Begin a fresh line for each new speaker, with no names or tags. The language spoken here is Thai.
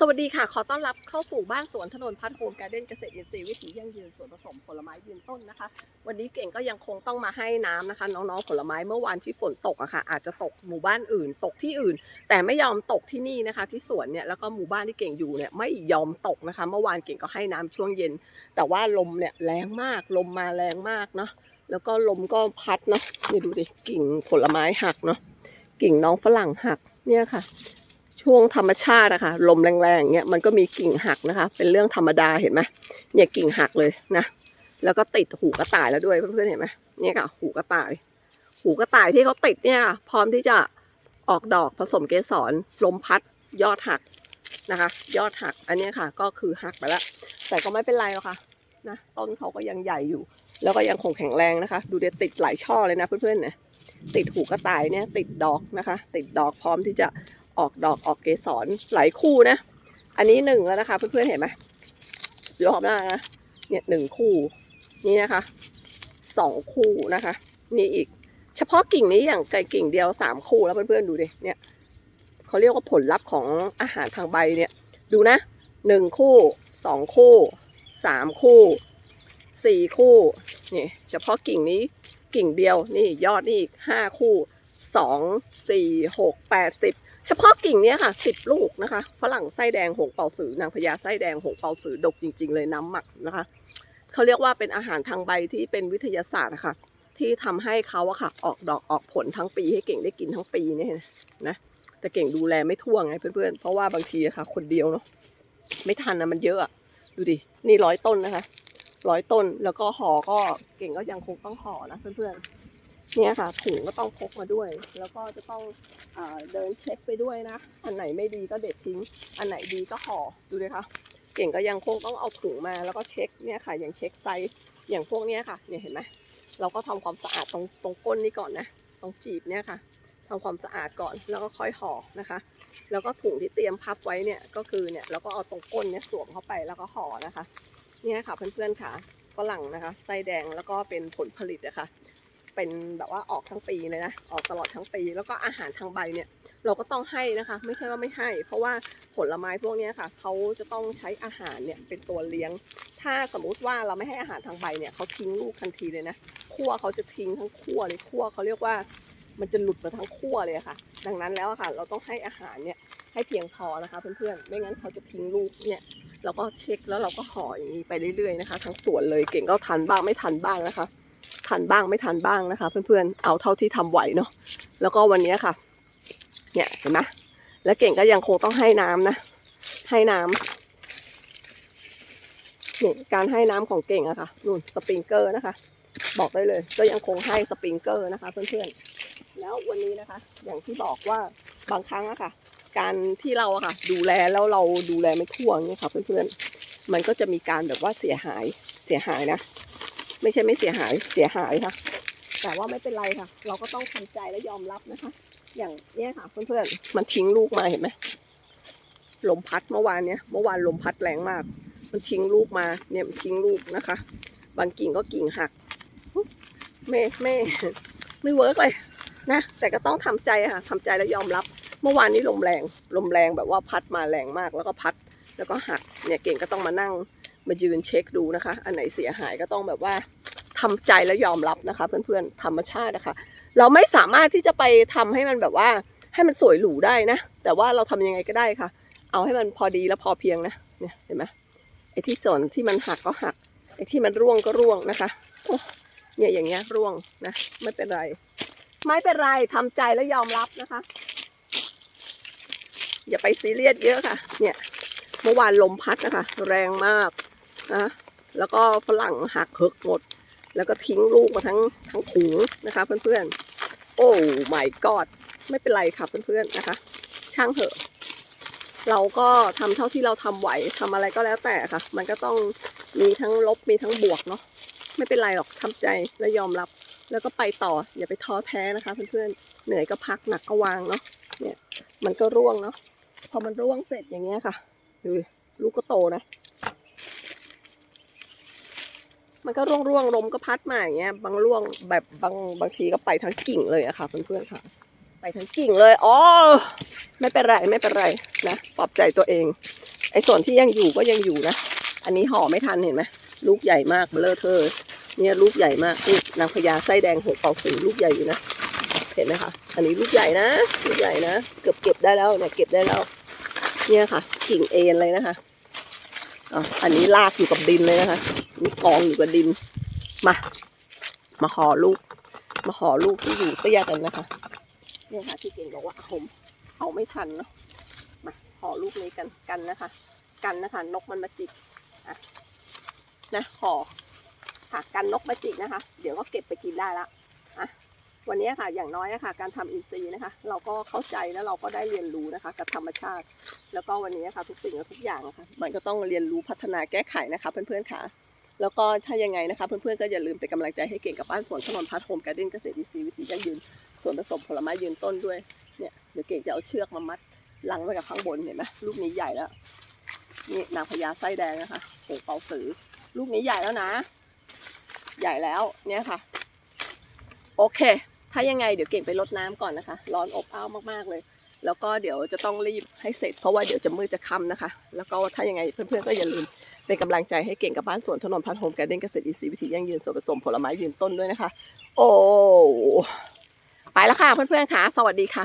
สวัสดีค่ะ ขอต้อนรับเข้าสู่บ้านสวนถนนพัฒน์โฮมการ์เด้นเกษตรอินทรีย์วิถียั่งยืนสวนผสมผลไม้ยืนต้นนะคะ วันนี้เก่งก็ยังคงต้องมาให้น้ำนะคะ น้องๆผลไม้เมื่อวานที่ฝนตกอะค่ะ อาจจะตกหมู่บ้านอื่น ตกที่อื่น แต่ไม่ยอมตกที่นี่นะคะ ที่สวนเนี่ยแล้วก็หมู่บ้านที่เก่งอยู่เนี่ยไม่ยอมตกนะคะ เมื่อวานเก่งก็ให้น้ำช่วงเย็น แต่ว่าลมเนี่ยแรงมากลมมาแรงมากเนาะแล้วก็ลมก็พัดเนาะนี่ดูดิกิ่งผลไม้หักเนาะกิ่งน้องฝรั่งหักเนี่ยค่ะ ช่วงธรรมชาติอะค่ะลมแรงๆเงี้ยมันก็มีกิ่งหักนะคะ เป็นเรื่องธรรมดาเห็นไหมเนี่ยกิ่งหักเลยนะ แล้วก็ติดหูกระต่ายแล้วด้วยเพื่อนๆเห็นไหมเนี่ยค่ะหูกระต่าย หูกระต่ายที่เขาติดเนี่ยพร้อมที่จะออกดอกผสมเกสรลมพัดยอดหักนะคะ ยอดหักอันนี้ค่ะ ก็คือหักไปแล้ว แต่ก็ไม่เป็นไรหรอกค่ะนะต้นเขาก็ยังใหญ่อยู่ แล้วก็ยังคงแข็งแรงนะคะ ดูเด็ดติดหลายช่อเลยนะเพื่อนๆเนี่ยติดหูกระต่ายเนี่ยติดดอกนะคะ ติดดอกพร้อมที่จะ ออกดอกออกเกสรหลายคู่นะ อันนี้หนึ่งแล้วนะคะ เพื่อนๆเห็นไหมยอมมากนะเนี่ยหนึ่งคู่ นี่นะคะสองคู่นะคะนี่อีก เฉพาะกิ่งนี้อย่างไก่กิ่งเดียวสามคู่แล้วเพื่อนๆดูดิเนี่ยเขาเรียกว่าผลลัพธ์ของอาหารทางใบเนี่ย ดูนะหนึ่งคู่สองคู่สามคู่สี่คู่นี่เฉพาะกิ่งนี้กิ่งเดียวนี่ยอดนี่อีกห้าคู่ สองสี่หกแปดสิบเฉพาะกิ่งเนี้ยค่ะสิบลูกนะคะฝรั่งไส้แดงหงเป่าสือนางพญาไส้แดงหงเป่าสือดกจริง ๆ เลยน้ำหมักนะคะเขาเรียกว่าเป็นอาหารทางใบที่เป็นวิทยาศาสตร์อะคะที่ทำให้เขาอะค่ะออกดอกออกผลทั้งปีให้เก่งได้กินทั้งปีเนี่ยนะแต่เก่งดูแลไม่ทั่วไงเพื่อนๆเพราะว่าบางทีอะค่ะ คนเดียวเนาะไม่ทันนะมันเยอะอะดูดินี่ร้อยต้นนะคะร้อยต้นแล้วก็ห่อก็เก่งก็ยังคงต้องห่อนะเพื่อนๆ เนี่ยค่ะถุงก็ต้องพกมาด้วย แล้วก็จะต้องอเดินเช็คไปด้วยนะ อันไหนไม่ดีก็เด็ดทิ้ง อันไหนดีก็ห่อดูเลยค่ะเก่งก็ยังคงต้องเอาถุงมาแล้วก็เช็คเนี่ยค่ะ อย่างเช็คไซส์อย่างพวกเนี้ยค่ะเนี่ยเห็นไหมเราก็ทำความสะอาดตรงตรงก้นนี้ก่อนนะตรงจีบเนี่ยค่ะทำความสะอาดก่อนแล้วก็ค่อยห่อนะคะ แล้วก็ถุงที่เตรียมพับไว้เนี่ยก็คือเนี่ยเราก็เอาตรงก้นเนี่ยสวมเข้าไปแล้วก็ห่อนะคะเนี่ยค่ะเพื่อนๆค่ะฝรั่งนะคะไส้แดงแล้วก็เป็นผลผลิตนะคะ เป็นแบบว่าออกทั้งปีเลยนะ ออกตลอดทั้งปี แล้วก็อาหารทางใบเนี่ยเราก็ต้องให้นะคะ ไม่ใช่ว่าไม่ให้ เพราะว่าผลไม้พวกนี้ค่ะเขาจะต้องใช้อาหารเนี่ยเป็นตัวเลี้ยง ถ้าสมมุติว่าเราไม่ให้อาหารทางใบเนี่ยเขาทิ้งลูกทันทีเลยนะขั้วเขาจะทิ้งทั้งขั้วเลยขั้วเขาเรียกว่ามันจะหลุดมาทั้งขั้วเลยค่ะ ดังนั้นแล้วค่ะ เราต้องให้อาหารเนี่ยให้เพียงพอนะคะเพื่อนๆ ไม่งั้นเขาจะทิ้งลูกเนี่ยเราก็เช็คแล้วเราก็ห่ออย่างนี้ไปเรื่อยๆนะคะ ทั้งสวนเลยเก่งก็ทันบ้างไม่ทันบ้างนะคะ ทันบ้างไม่ทันบ้างนะคะ เพื่อนๆเอาเท่าที่ทำไหวเนาะแล้วก็วันนี้ค่ะ เนี่ยเห็นไหมแล้วเก่งก็ยังคงต้องให้น้ำนะ ให้น้ำนี่การให้น้ำของเก่งอะค่ะนู่นสปริงเกอร์นะคะ บอกได้เลย ก็ยังคงให้สปริงเกอร์นะคะ เพื่อนๆ แล้ววันนี้นะคะ อย่างที่บอกว่าบางครั้งอะค่ะ การที่เราอะค่ะ ดูแลแล้วเราดูแลไม่ทั่วงเนี่ยค่ะ เพื่อนๆ มันก็จะมีการแบบว่าเสียหายเสียหายนะ ไม่ใช่ไม่เสียหายเสียหายค่ะ แต่ว่าไม่เป็นไรค่ะ เราก็ต้องทำใจและยอมรับนะคะ อย่างเนี้ยค่ะเพื่อนๆมันทิ้งลูกมาเห็นไหมลมพัดเมื่อวานเนี้ยเมื่อวานลมพัดแรงมาก มันทิ้งลูกมาเนี่ยมันทิ้งลูกนะคะ บางกิ่งก็กิ่งหักไม่ไม่ไม่เวิร์กเลยนะแต่ก็ต้องทำใจค่ะทำใจและยอมรับ เมื่อวานนี้ลมแรง ลมแรงแบบว่าพัดมาแรงมาก แล้วก็พัด แล้วก็หักเนี่ยเก่งก็ต้องมานั่ง มายืนเช็คดูนะคะ อันไหนเสียหายก็ต้องแบบว่าทำใจและยอมรับนะคะ เพื่อนๆธรรมชาตินะคะ เราไม่สามารถที่จะไปทำให้มันแบบว่าให้มันสวยหรูได้นะ แต่ว่าเราทำยังไงก็ได้ค่ะ เอาให้มันพอดีและพอเพียงนะเนี่ยเห็นไหมไอ้ที่ส่วนที่มันหักก็หักไอ้ที่มันร่วงก็ร่วงนะคะเนี่ยอย่างเงี้ยร่วงนะไม่เป็นไร ไม่เป็นไรทำใจและยอมรับนะคะ อย่าไปซีเรียสเยอะค่ะ เนี่ยเมื่อวานลมพัดนะคะ แรงมาก นะแล้วก็ฝรั่งหักเหิกหมด แล้วก็ทิ้งลูกมาทั้งทั้งถุงนะคะเพื่อนๆ โอ้ my god ไม่เป็นไรค่ะเพื่อนๆนะคะ ช่างเถอะ เราก็ทำเท่าที่เราทำไหวทำอะไรก็แล้วแต่ค่ะ มันก็ต้องมีทั้งลบมีทั้งบวกเนาะไม่เป็นไรหรอกทำใจและยอมรับ แล้วก็ไปต่ออย่าไปท้อแท้นะคะเพื่อนๆเหนื่อยก็พักหนักก็วางเนาะเนี่ยมันก็ร่วงเนาะพอมันร่วงเสร็จอย่างเงี้ยค่ะดูลูกก็โตนะ มันก็ร่วงร่วงลมก็พัดมาอย่างเงี้ย บางร่วงแบบบางบางทีก็ไปทั้งกิ่งเลยอะค่ะเพื่อนๆค่ะ ไปทั้งกิ่งเลยอ๋อไม่เป็นไรไม่เป็นไรนะปลอบใจตัวเอง ไอ้ส่วนที่ยังอยู่ก็ยังอยู่นะ อันนี้ห่อไม่ทันเห็นไหมลูกใหญ่มากเบลอเธอเนี่ยลูกใหญ่มากนี่นางพญาไส้แดงหกเป่าสีลูกใหญ่อยู่นะเห็นไหมคะอันนี้ลูกใหญ่นะลูกใหญ่นะเกือบเก็บได้แล้วเนี่ยเก็บได้แล้ว เนี่ยค่ะ กิ่งเอ็นเลยนะคะอะอันนี้ลากอยู่กับดินเลยนะคะ นี่กองอยู่กับดิน มา มาขอลูก มาขอลูกที่อยู่เตี้ยกันนะคะ เนี่ยค่ะที่เก่งบอกว่าผมเอาไม่ทันเนาะ มาขอลูกนี้กันกันนะคะ กันนะคะ นกมันมาจิกอะนะขอค่ะกันนกมาจิกนะคะ เดี๋ยวก็เก็บไปกินได้ละอะวันนี้ค่ะอย่างน้อยอะค่ะการทำอินทรีย์นะคะ เราก็เข้าใจแล้วเราก็ได้เรียนรู้นะคะ กับธรรมชาติ แล้วก็วันนี้ค่ะทุกสิ่งและทุกอย่างนะคะมันก็ต้องเรียนรู้พัฒนาแก้ไขนะคะ เพื่อนๆค่ะ แล้วก็ถ้ายังไงนะคะ เพื่อนๆก็อย่าลืมเป็นกำลังใจให้เก่งกับบ้านสวนถนนพัฒโฮมการ์เด้นเกษตรอินทรีย์วิถียั่งยืนสวนผสมผลไม้ยืนต้นด้วยเนี่ยเดี๋ยวเก่งจะเอาเชือกมามัดลังไว้กับข้างบนเห็นไหมลูกนี้ใหญ่แล้วนี่นางพญาไส้แดงนะคะโอ้เปาสือ ลูกนี้ใหญ่แล้วนะ ใหญ่แล้วเนี่ยค่ะ โอเค ถ้ายังไงเดี๋ยวเก่งไปรดน้ำก่อนนะคะ ร้อนอบอ้าวมากๆเลย แล้วก็เดี๋ยวจะต้องรีบให้เสร็จเพราะว่าเดี๋ยวจะมืดจะค่ำนะคะ แล้วก็ถ้ายังไงเพื่อนๆก็อย่าลืม เป็นกำลังใจให้เก่งกับบ้านสวนถนนพันโฮมการ์เด้นเกษตรอินทรีย์วิถียั่งยืนส่วนผสมผลไม้ยืนต้นด้วยนะคะ โอ้ ไปแล้วค่ะเพื่อนๆค่ะ สวัสดีค่ะ